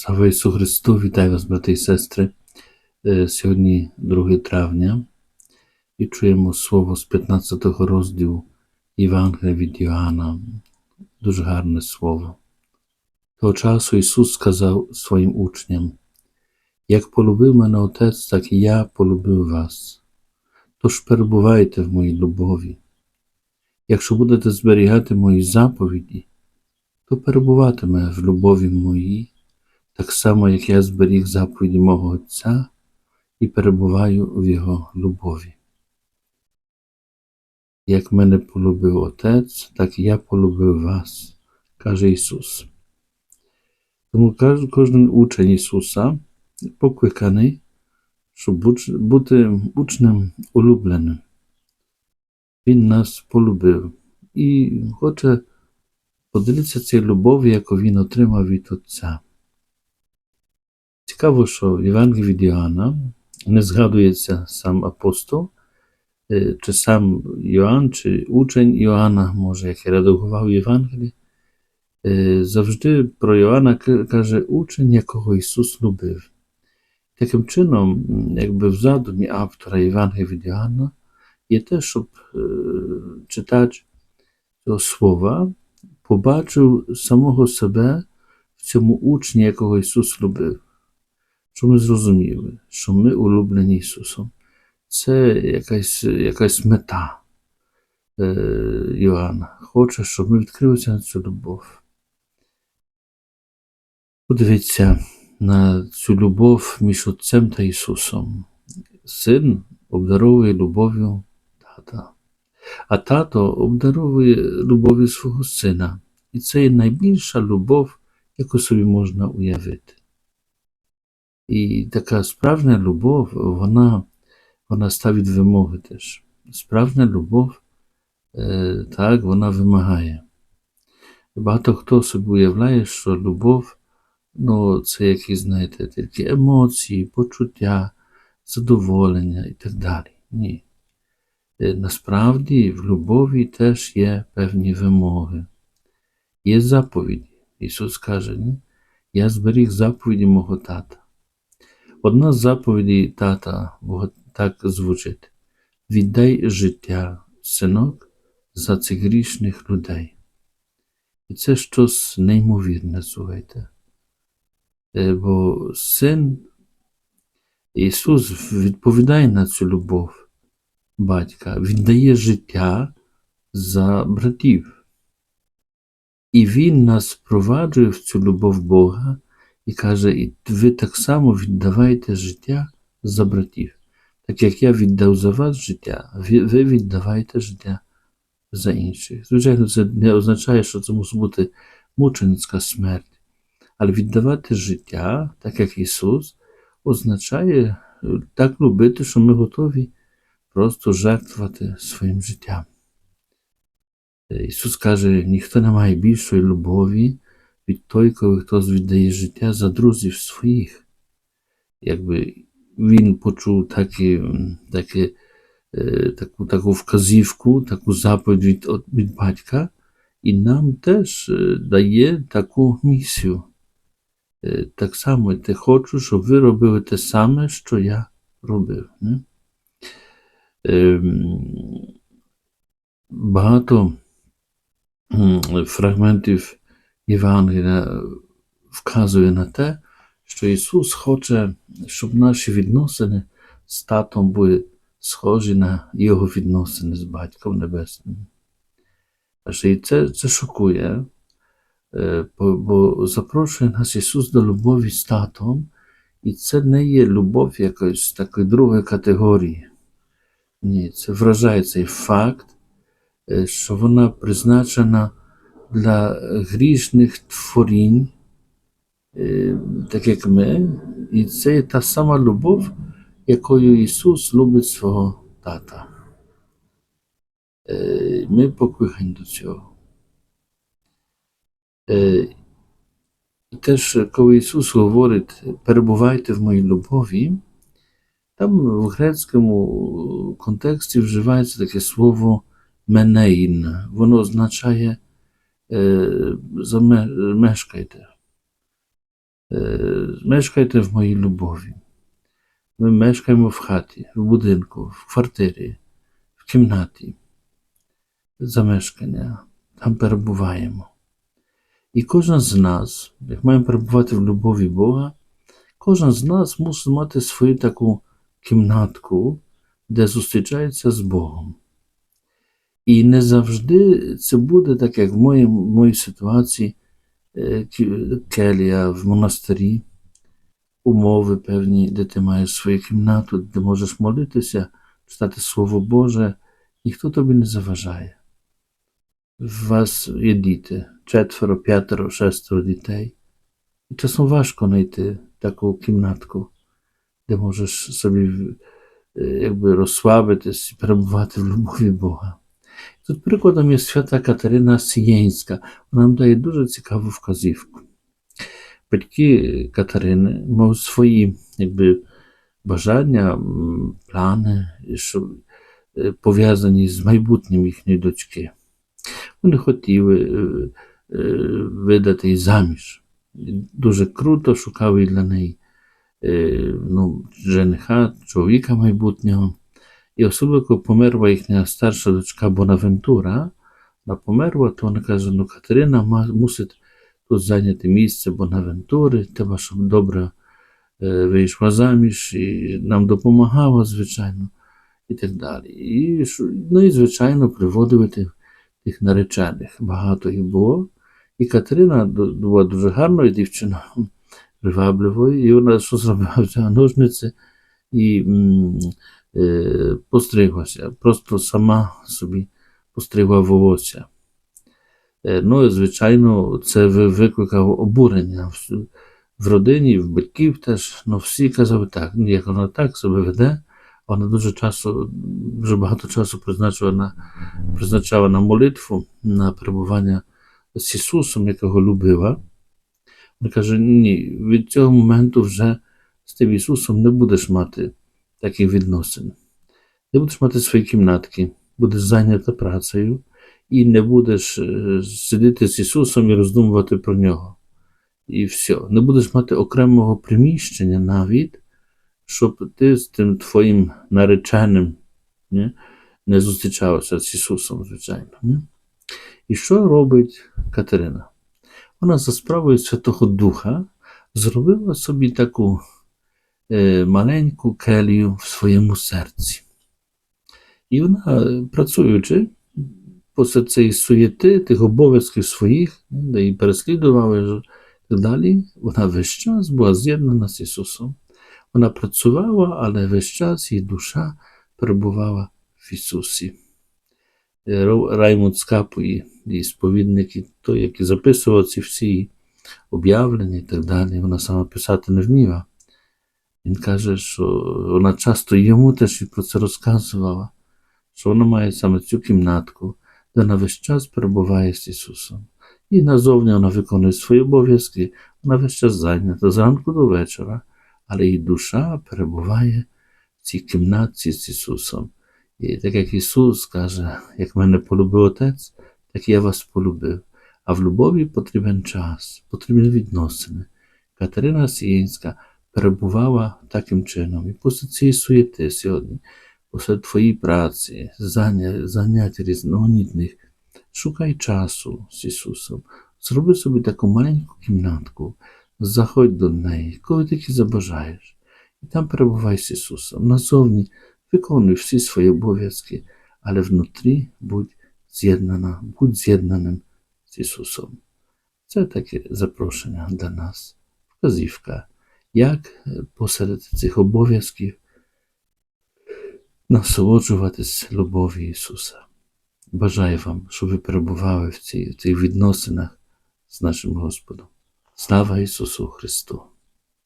Слава Ісу Христу, вітаю вас, брати і сестри. Е, Сьогодні 2 травня і чуємо слово з 15 розділу Євангелія від Йоанна. Дуже гарне слово. Того часу Ісус сказав своїм учням: Як полюбив мене Отець, так і я полюбив вас. Тож перебувайте в моїй любові. Якщо будете зберігати мої заповіді, то перебуватиме в любові моїй так само, як я зберіг заповіді мого Отця і перебуваю в Його любові. Як мене полюбив Отець, так і я полюбив вас, каже Ісус. Тому кожен учень Ісуса покликаний, щоб бути учнем улюбленим. Він нас полюбив і хоче поділитися цією любов'ю, яку Він отримав від Отця. Цікаво, що в Євангелії від Йоанна не згадується сам апостол, е, чи сам Йоанн, чи учень Йоанна, може, який редагував Євангеліє. Е, Завжди про Йоанна каже учень, якого Ісус любив. Таким чином, якби в задумі автора Євангелія від Йоанна є те, щоб е, читач цього слова побачив самого себе в цьому учні, якого Ісус любив щоб ми зрозуміли, що ми улюблені Ісусом. Це якась якась мета е, Йоанна. Хоче, щоб ми відкрилися на цю любов. Подивіться на цю любов між Отцем та Ісусом. Син обдаровує любов'ю тата, а тато обдаровує любов'ю свого сина. І це є найбільша любов, яку собі можна уявити. І така справжня любов, вона вона ставить вимоги теж. Справжня любов, е, так, вона вимагає. Багато хто собі уявляє, що любов ну, це якісь, знаєте, тільки емоції, почуття, задоволення і так далі. Ні. Е, насправді в любові теж є певні вимоги. Є заповіді. Ісус каже, ні? я зберіг заповіді мого тата. Одна з заповідей тата так звучить: віддай життя, синок, за цих грішних людей. І це щось неймовірне, слухайте. Бо син Ісус відповідає на цю любов батька, віддає життя за братів. І Він нас впроваджує в цю любов Бога і каже: І ви так само віддавайте життя за братів. Так як я віддав за вас життя, ви віддавайте життя за інших. Звичайно, це не означає, що це мусить бути мученицька смерть. Але віддавати життя, так як Ісус, означає так любити, що ми готові просто жертвувати своїм життям. Ісус каже, ніхто не має більшої любові, від той, коли хтось віддає життя за друзів своїх. Якби він почув такі, такі, таку таку вказівку, таку заповідь від, від батька, і нам теж дає таку місію. Так само я хочу, щоб ви робили те саме, що я робив. Не? Багато фрагментів Євангелія вказує на те, що Ісус хоче, щоб наші відносини з татом були схожі на Його відносини з Батьком Небесним. І це, це шокує, бо, запрошує нас Ісус до любові з татом, і це не є любов якоїсь такої другої категорії. Ні, це вражає цей факт, що вона призначена dla tworzeń, tak jak my, i to jest ta sama любов, якою Ісус любить свого тата. Ми покликані до цього. І теж, коли Ісус говорить, перебувайте в моїй любові, там в грецькому контексті вживається таке слово менеїн. Воно означає замешкайте. Е, Мешкайте в моїй любові. Ми мешкаємо в хаті, в будинку, в квартирі, в кімнаті. Замешкання, там перебуваємо. І кожен з нас, як маємо перебувати в любові Бога, кожен з нас мусить мати свою таку кімнатку, де зустрічається з Богом. І не завжди це буде так, як в моїй, моїй ситуації е, келія в монастирі, умови певні, де ти маєш свою кімнату, де можеш молитися, читати Слово Боже, ніхто тобі не заважає. В вас є діти, четверо, п'ятеро, шестеро дітей. І часом важко знайти таку кімнатку, де можеш собі е, якби розслабитись і перебувати в любові Бога. Тут прикладом є свята Катерина Сієнська. Вона нам дає дуже цікаву вказівку. Батьки Катерини мають свої якби, бажання, плани, що е, пов'язані з майбутнім їхньої дочки. Вони хотіли е, е, видати заміж. Дуже круто шукали для неї ну, жениха, чоловіка майбутнього. І особливо, коли померла їхня старша дочка Бонавентура, вона померла, то вона каже: ну, Катерина мусить тут зайняти місце Бонавентури, треба, щоб добре е, вийшла заміж, і нам допомагала, звичайно, і так далі. І, ну і, звичайно, приводили тих, тих наречених. Багато їх було. І Катерина була дуже гарною дівчиною, привабливою, і вона що зробила? Взяла ножниці і е, постриглася. Просто сама собі постригла волосся. Е, Ну, звичайно, це викликало обурення в, родині, в батьків теж. Ну, всі казали так, «Ні, як вона так себе веде, вона дуже часто, дуже багато часу призначила на, призначала на молитву, на перебування з Ісусом, якого любила. Вона каже: ні, від цього моменту вже з тим Ісусом не будеш мати таких відносин. Не будеш мати свої кімнатки, будеш зайнята працею і не будеш е, сидіти з Ісусом і роздумувати про нього. І все. Не будеш мати окремого приміщення навіть, щоб ти з тим твоїм нареченим не, не зустрічався з Ісусом, звичайно. Не? І що робить Катерина? Вона за справою Святого Духа зробила собі таку маленьку келію в своєму серці. І вона, е, працюючи посеред цієї суєти, тих обов'язків своїх, де її переслідували і так далі, вона весь час була з'єднана з Ісусом. Вона працювала, але весь час її душа перебувала в Ісусі. Е, Раймунд Скапу і сповідники, той, який записував ці всі об'явлення і так далі, вона сама писати не вміла. Він каже, що вона часто йому теж про це розказувала, що вона має саме цю кімнатку, де вона весь час перебуває з Ісусом. І назовні вона виконує свої обов'язки, вона весь час зайнята зранку до вечора, але її душа перебуває в цій кімнатці з Ісусом. І так як Ісус каже, як мене полюбив Отець, так я вас полюбив. А в любові потрібен час, потрібні відносини. Катерина Сієнська перебувала таким чином. І посеред цієї суєти сьогодні, посеред твоєї праці, занять різноманітних, шукай часу з Ісусом. Зроби собі таку маленьку кімнатку, заходь до неї, коли тільки забажаєш. І там перебувай з Ісусом. Назовні виконуй всі свої обов'язки, але внутрі будь з'єднана, будь з'єднаним з Ісусом. Це таке запрошення для нас, вказівка, як е, посеред цих обов'язків насолоджуватись любов'ю Ісуса. Бажаю вам, щоб ви перебували в цих відносинах з нашим Господом. Слава Ісусу Христу!